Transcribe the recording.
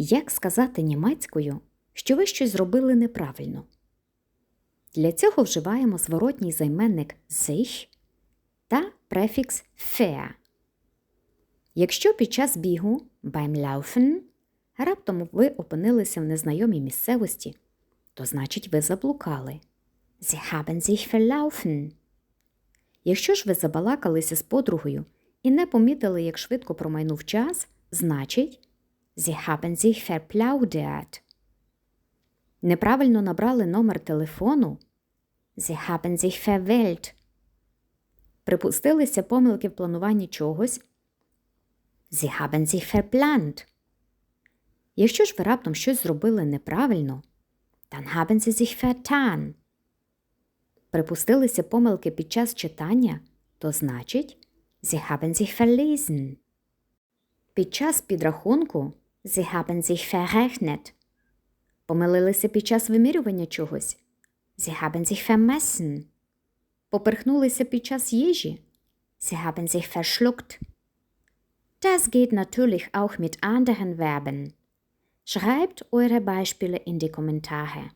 Як сказати німецькою, що ви щось зробили неправильно? Для цього вживаємо зворотній займенник sich та префікс fair. Якщо під час бігу beim Laufen раптом ви опинилися в незнайомій місцевості, то значить ви заблукали. Sie haben sich verlaufen. Якщо ж ви забалакалися з подругою і не помітили, як швидко промайнув час, значить Sie haben sich verplaudert. Неправильно набрали номер телефону Sie haben sich verwählt. Припустилися помилки в плануванні чогось Sie haben sich verplant. Якщо ж ви раптом щось зробили неправильно, dann haben Sie sich vertan. Припустилися помилки під час читання, то значить Sie haben sich verlesen. Під час підрахунку Sie haben sich verrechnet. Помилилися під час вимірювання чогось. Sie haben sich vermessen. Поперхнулися під час їжі. Sie haben sich verschluckt. Das geht natürlich auch mit anderen Verben. Schreibt eure Beispiele in die Kommentare.